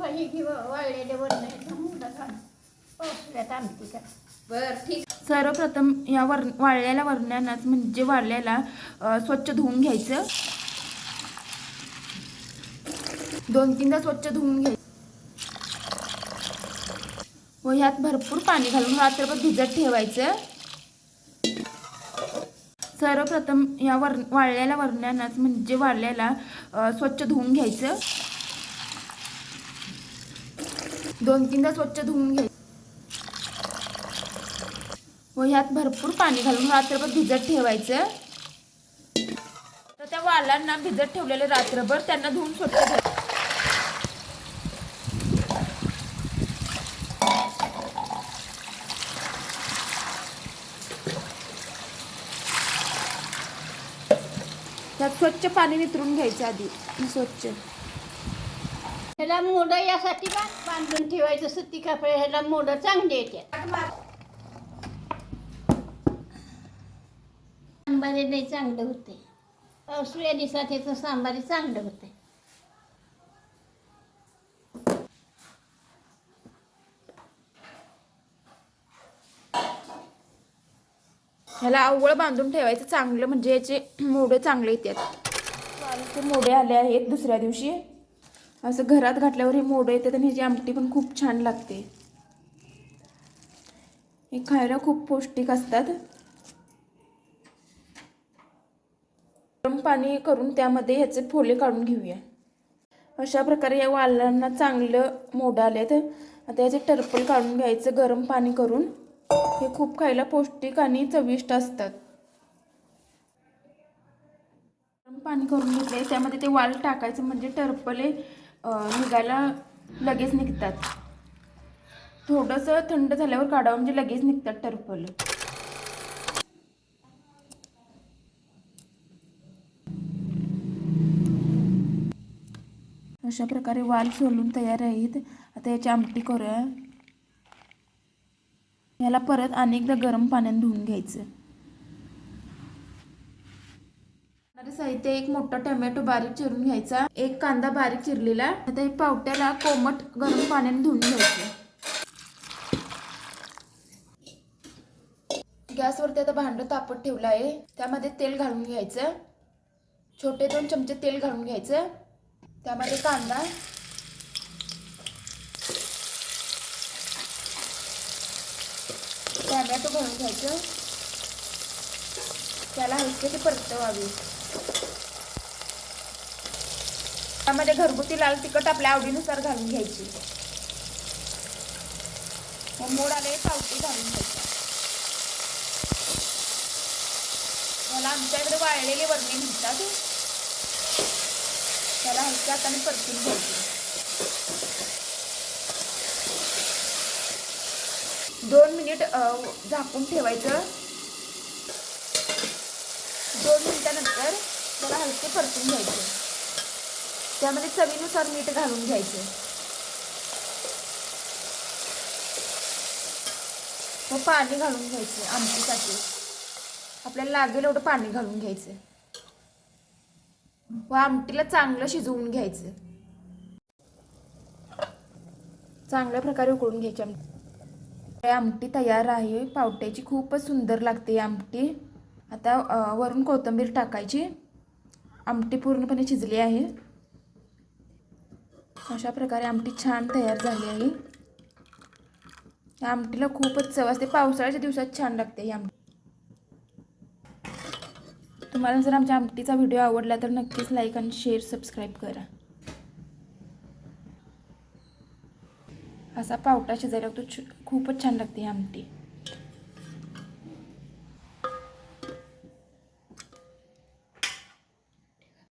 किंवा वाळलेले वरण मुलात पावसाळ्यात आमटी का बर ठीक. सर्वप्रथम या वर वाळलेल्या वरण्यानाच म्हणजे वाळलेला स्वच्छ धुवून घ्यायचं. दोन तीनदा स्वच्छ धुवून घ्यायचं व ह्यात भरपूर पाणी घालून रात्रभर भिजत ठेवायचं. सर्वप्रथम या वर वाळलेल्या वरण्यानाच म्हणजे वाळलेला अ, स्वच्छ धुवून घ्यायचं. दोन तीनदा स्वच्छ धुवून घ्यायचं व ह्यात भरपूर पाणी घालून रात्रभर भिजत ठेवायचं. तर त्या वालांना भिजत ठेवलेले रात्रभर त्यांना धुवून स्वच्छ घ्यायचं त्यात स्वच्छ पाणी नितरून घ्यायचं आधी. स्वच्छ. ह्याला मोडं यासाठी बांध बांधून ठेवायचं सुती कापड ह्याला मोडं चांगली येते सांबारे नाही चांगलं होते पावसाळ्या दिवसात याचं सांबारे चांगलं होते ह्याला आवळ बांधून ठेवायचं चांगलं म्हणजे याचे मोडे चांगले येतात. मोडे आले आहेत दुसऱ्या दिवशी. असं घरात घातल्यावर हे मोडे येतात आणि ह्याची आमटी पण खूप छान लागते. हे खायला खूप पौष्टिक असतात. गरम पाणी करून त्यामध्ये ह्याचे फोले काढून घेऊया. अशा प्रकारे या वालांना चांगलं मोडं आलेत. आता याचे टर्पल काढून घ्यायचं गरम पाणी करून. हे खूप खायला पौष्टिक आणि चविष्ट असतात. गरम पाणी करून घेतले त्यामध्ये ते वाल टाकायचं म्हणजे टर्पले निघायला लगेच निघतात. थोडंसं थंड झाल्यावर काढावं म्हणजे लगेच निघतात टरफल अशा प्रकारे वाल सोलून तयार आहेत. आता याची आमटी करूया. याला परत अनेकदा गरम पाण्याने धुवून घ्यायचं. साहित्य एक मोठा टोमॅटो बारीक चिरून घ्यायचा. एक कांदा बारीक चिरलेला. आता हे पावट्याला कोमट गरम पाण्याने धुवून घ्यायचं. गॅसवरती आता भांडं तापत ठेवलं आहे. त्यामध्ये तेल घालून घ्यायचं. छोटे दोन चमचे तेल घालून घ्यायचं. त्यामध्ये कांदा. टॅमॅटो घालून घ्यायचं. त्याला हलके ते परतवावी. त्यामध्ये घरगुती लाल तिखट आपल्या आवडीनुसार घालून घ्यायची. मग मोड आले पावटी घालून घ्यायचं. मला आमच्याकडे वाळलेले वरणे म्हणतात. त्याला हलक्या हाताने परतून घ्यायची. दोन मिनिट झाकून ठेवायचं. दोन मिनिटानंतर त्याला हलके परतून घ्यायचे. त्यामध्ये चवीनुसार मीठ घालून घ्यायचं. मग पाणी घालून घ्यायचं आमटीसाठी. आपल्याला लागेल एवढं पाणी घालून घ्यायचं. व आमटीला चांगलं शिजवून घ्यायचं. चांगल्या प्रकारे उकळून घ्यायची आमटी. आमटी तयार आहे. पावट्याची खूपच सुंदर लागते आमटी. आता वरून कोथिंबीर टाकायची. आमटी पूर्णपणे शिजली आहे. अशा प्रकारे आमटी छान तयार झाली आहे. या आमटीला खूपच चव असते. पावसाळ्याच्या दिवसात छान लागते ही आमटी. तुम्हाला जर आमच्या आमटीचा व्हिडिओ आवडला तर नक्कीच लाईक आणि शेअर सबस्क्राईब करा. असा पावटा शिजायला तो छ- खूपच छान लागते ही आमटी.